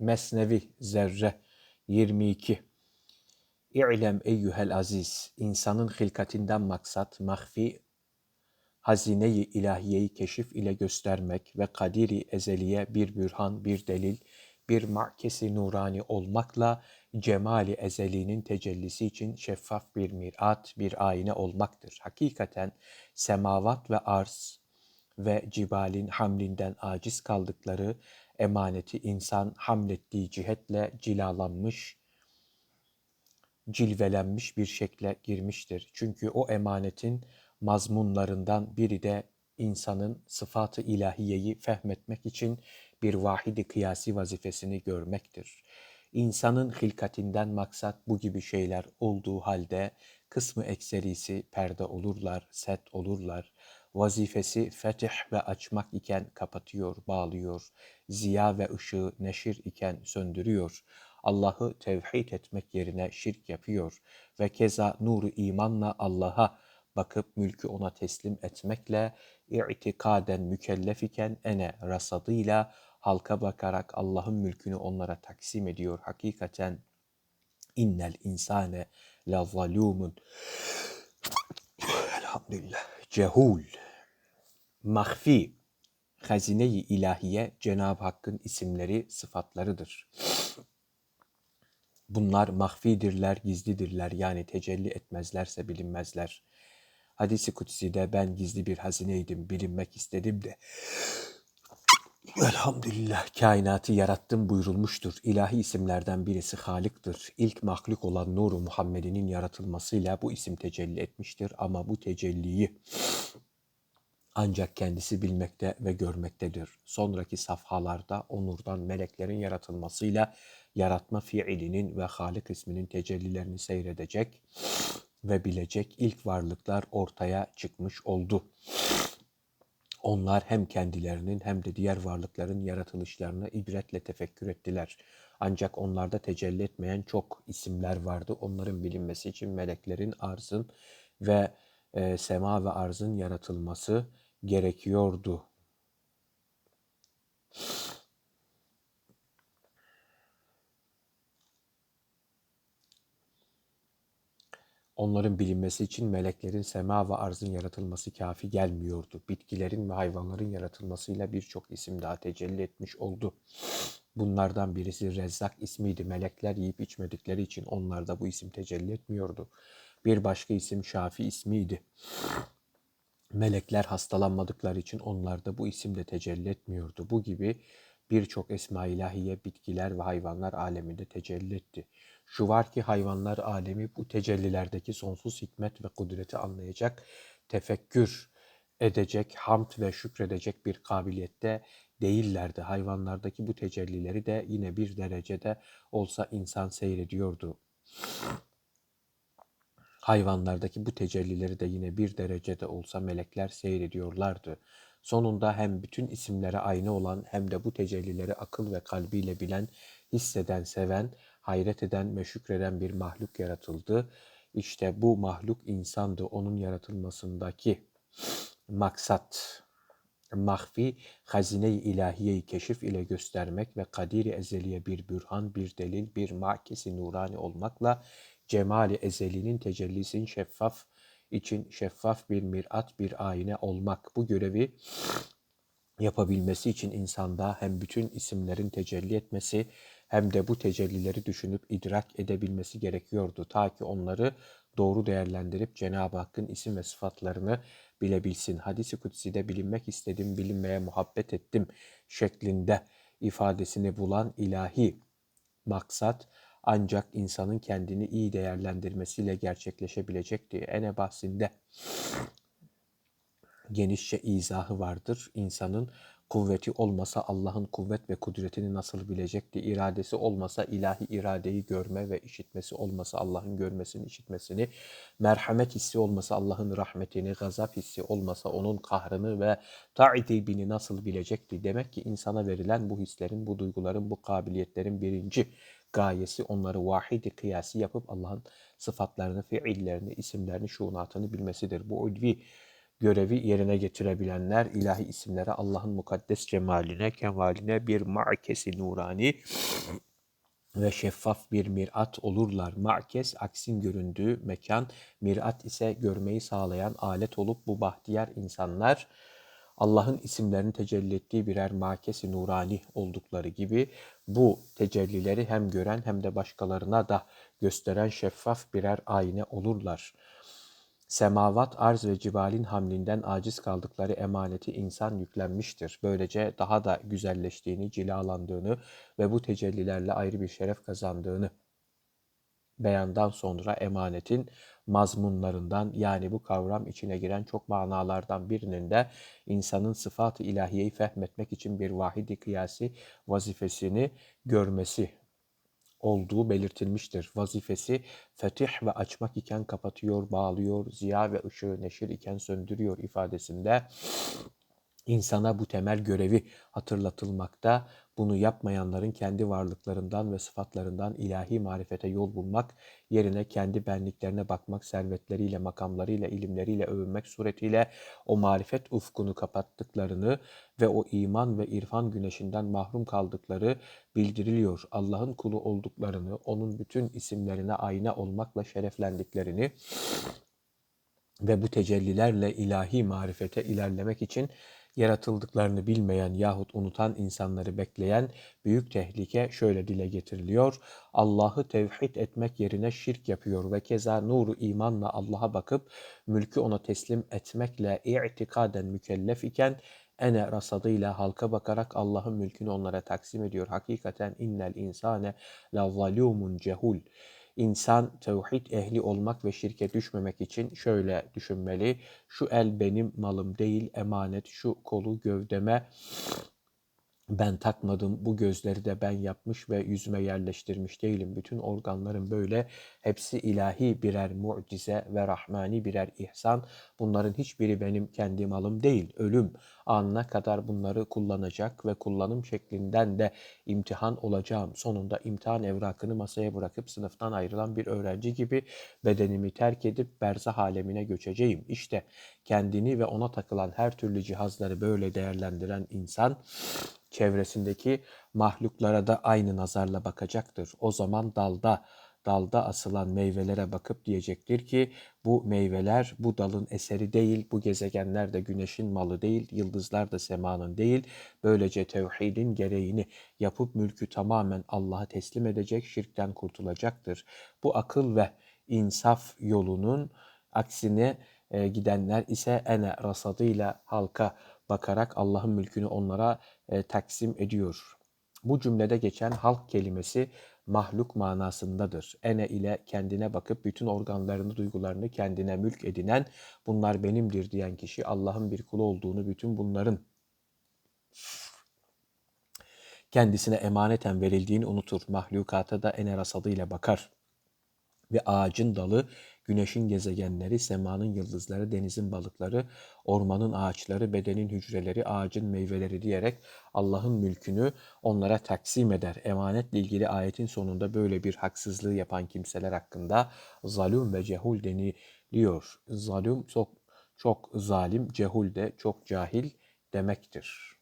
Mesnevi Zerre 22 İ'lem eyyuhel aziz insanın hilkatinden maksat mahfi hazineyi ilahiyeyi keşif ile göstermek ve kadiri ezeliye bir bürhan, bir delil, bir ma'kesi nurani olmakla cemali ezelinin tecellisi için şeffaf bir mirat, bir ayna olmaktır. Hakikaten semavat ve arz ve cibalin hamlinden aciz kaldıkları emaneti insan hamlettiği cihetle cilalanmış, cilvelenmiş bir şekle girmiştir. Çünkü o emanetin mazmunlarından biri de insanın sıfatı ilahiyeyi fehmetmek için bir vahidi kıyasi vazifesini görmektir. İnsanın hilkatinden maksat bu gibi şeyler olduğu halde kısmı ekserisi perde olurlar, set olurlar. Vazifesi fetih ve açmak iken kapatıyor, bağlıyor. Ziya ve ışığı neşir iken söndürüyor. Allah'ı tevhid etmek yerine şirk yapıyor ve keza nuru imanla Allah'a bakıp mülkü ona teslim etmekle i'tikaden mükellef iken ene rasadıyla halka bakarak Allah'ın mülkünü onlara taksim ediyor. Hakikaten innel insane la zalumun elhamdülillah cehul mahfi hazine-i ilahiye Cenab-ı Hakk'ın isimleri, sıfatlarıdır. Bunlar mahfidirler, gizlidirler yani tecelli etmezlerse bilinmezler. Hadis-i Kutsi'de ben gizli bir hazineydim, bilinmek istedim de Elhamdülillah kainatı yarattım buyurulmuştur. İlahi isimlerden birisi Halik'tir. İlk mahluk olan Nuru Muhammed'in yaratılmasıyla bu isim tecelli etmiştir. Ama bu tecelliyi ancak kendisi bilmekte ve görmektedir. Sonraki safhalarda onurdan meleklerin yaratılmasıyla yaratma fiilinin ve Halik isminin tecellilerini seyredecek ve bilecek ilk varlıklar ortaya çıkmış oldu. Onlar hem kendilerinin hem de diğer varlıkların yaratılışlarını ibretle tefekkür ettiler. Ancak onlarda tecelli etmeyen çok isimler vardı. Onların bilinmesi için meleklerin, arzın ve e, sema ve arzın yaratılması gerekiyordu. Onların bilinmesi için meleklerin sema ve arzın yaratılması kafi gelmiyordu. Bitkilerin ve hayvanların yaratılmasıyla birçok isim daha tecelli etmiş oldu. Bunlardan birisi Rezzak ismiydi. Melekler yiyip içmedikleri için onlarda bu isim tecelli etmiyordu. Bir başka isim Şafi ismiydi. Melekler hastalanmadıkları için onlarda bu isim de tecelli etmiyordu. Bu gibi birçok esma ilahiye bitkiler ve hayvanlar aleminde tecelli etti. Şu var ki hayvanlar alemi bu tecellilerdeki sonsuz hikmet ve kudreti anlayacak, tefekkür edecek, hamd ve şükredecek bir kabiliyette değillerdi. Hayvanlardaki bu tecellileri de yine bir derecede olsa insan seyrediyordu. Hayvanlardaki bu tecellileri de yine bir derecede olsa melekler seyrediyorlardı. Sonunda hem bütün isimlere aynı olan hem de bu tecellileri akıl ve kalbiyle bilen, hisseden, seven, hayret eden ve şükreden bir mahluk yaratıldı. İşte bu mahluk insandı. Onun yaratılmasındaki maksat, mahfi, hazine-i ilahiyeyi keşif ile göstermek ve kadiri ezeliye bir bürhan, bir delil, bir makesi nurani olmakla cemali ezelinin tecellisinin şeffaf için şeffaf bir mirat, bir ayna olmak. Bu görevi yapabilmesi için insanda hem bütün isimlerin tecelli etmesi hem de bu tecellileri düşünüp idrak edebilmesi gerekiyordu. Ta ki onları doğru değerlendirip Cenab-ı Hakk'ın isim ve sıfatlarını bilebilsin. Hadis-i Kutsi'de bilinmek istedim, bilinmeye muhabbet ettim şeklinde ifadesini bulan ilahi maksat ancak insanın kendini iyi değerlendirmesiyle gerçekleşebilecekti. Ene bahsinde genişçe izahı vardır. İnsanın kuvveti olmasa Allah'ın kuvvet ve kudretini nasıl bilecekti? İradesi olmasa ilahi iradeyi görme ve işitmesi olmasa Allah'ın görmesini, işitmesini, merhamet hissi olmasa Allah'ın rahmetini, gazap hissi olmasa onun kahrını ve ta'idibini nasıl bilecekti? Demek ki insana verilen bu hislerin, bu duyguların, bu kabiliyetlerin birinci gayesi onları vahidi kıyası yapıp Allah'ın sıfatlarını, fiillerini, isimlerini, şuunatını bilmesidir. Bu ulvi görevi yerine getirebilenler ilahi isimlere Allah'ın mukaddes cemaline, kemaline bir ma'kesi nurani ve şeffaf bir mirat olurlar. Ma'kes aksin göründüğü mekan, mirat ise görmeyi sağlayan alet olup bu bahtiyar insanlar Allah'ın isimlerini tecelli ettiği birer makesi nurani oldukları gibi bu tecellileri hem gören hem de başkalarına da gösteren şeffaf birer ayna olurlar. Semavat, arz ve cibalin hamlinden aciz kaldıkları emaneti insan yüklenmiştir. Böylece daha da güzelleştiğini, cilalandığını ve bu tecellilerle ayrı bir şeref kazandığını beyandan sonra emanetin mazmunlarından yani bu kavram içine giren çok manalardan birinin de insanın sıfat-ı ilahiyeyi fehmetmek için bir vahidi kıyasi vazifesini görmesi olduğu belirtilmiştir. Vazifesi fetih ve açmak iken kapatıyor, bağlıyor, ziya ve ışığı neşir iken söndürüyor ifadesinde insana bu temel görevi hatırlatılmakta. Bunu yapmayanların kendi varlıklarından ve sıfatlarından ilahi marifete yol bulmak yerine kendi benliklerine bakmak, servetleriyle, makamlarıyla, ilimleriyle övünmek suretiyle o marifet ufkunu kapattıklarını ve o iman ve irfan güneşinden mahrum kaldıkları bildiriliyor. Allah'ın kulu olduklarını, onun bütün isimlerine ayna olmakla şereflendiklerini ve bu tecellilerle ilahi marifete ilerlemek için yaratıldıklarını bilmeyen yahut unutan insanları bekleyen büyük tehlike şöyle dile getiriliyor. Allah'ı tevhid etmek yerine şirk yapıyor ve keza nuru imanla Allah'a bakıp mülkü ona teslim etmekle i'tikaden mükellef iken ene rasadıyla halka bakarak Allah'ın mülkünü onlara taksim ediyor. Hakikaten innel insane la zalumun cehul. İnsan tevhid ehli olmak ve şirke düşmemek için şöyle düşünmeli. Şu el benim malım değil, emanet şu kolu gövdeme ben takmadım, bu gözleri de ben yapmış ve yüzüme yerleştirmiş değilim. Bütün organlarım böyle, hepsi ilahi birer mucize ve rahmani birer ihsan. Bunların hiçbiri benim kendi malım değil, ölüm anına kadar bunları kullanacak ve kullanım şeklinden de imtihan olacağım. Sonunda imtihan evrakını masaya bırakıp sınıftan ayrılan bir öğrenci gibi bedenimi terk edip berzah alemine göçeceğim. İşte kendini ve ona takılan her türlü cihazları böyle değerlendiren insan çevresindeki mahluklara da aynı nazarla bakacaktır. O zaman dalda dalda asılan meyvelere bakıp diyecektir ki bu meyveler bu dalın eseri değil, bu gezegenler de güneşin malı değil, yıldızlar da semanın değil. Böylece tevhidin gereğini yapıp mülkü tamamen Allah'a teslim edecek, şirkten kurtulacaktır. Bu akıl ve insaf yolunun aksine e, gidenler ise ene rasadıyla halka bakarak Allah'ın mülkünü onlara e, taksim ediyor. Bu cümlede geçen halk kelimesi mahluk manasındadır. Ene ile kendine bakıp bütün organlarını, duygularını kendine mülk edinen, bunlar benimdir diyen kişi Allah'ın bir kulu olduğunu, bütün bunların kendisine emaneten verildiğini unutur. Mahlukata da ene rasadıyla bakar. Ve ağacın dalı güneşin gezegenleri, semanın yıldızları, denizin balıkları, ormanın ağaçları, bedenin hücreleri, ağacın meyveleri diyerek Allah'ın mülkünü onlara taksim eder. Emanetle ilgili ayetin sonunda böyle bir haksızlığı yapan kimseler hakkında zalim ve cehul deniliyor. Zalim çok çok zalim, cehul de çok cahil demektir.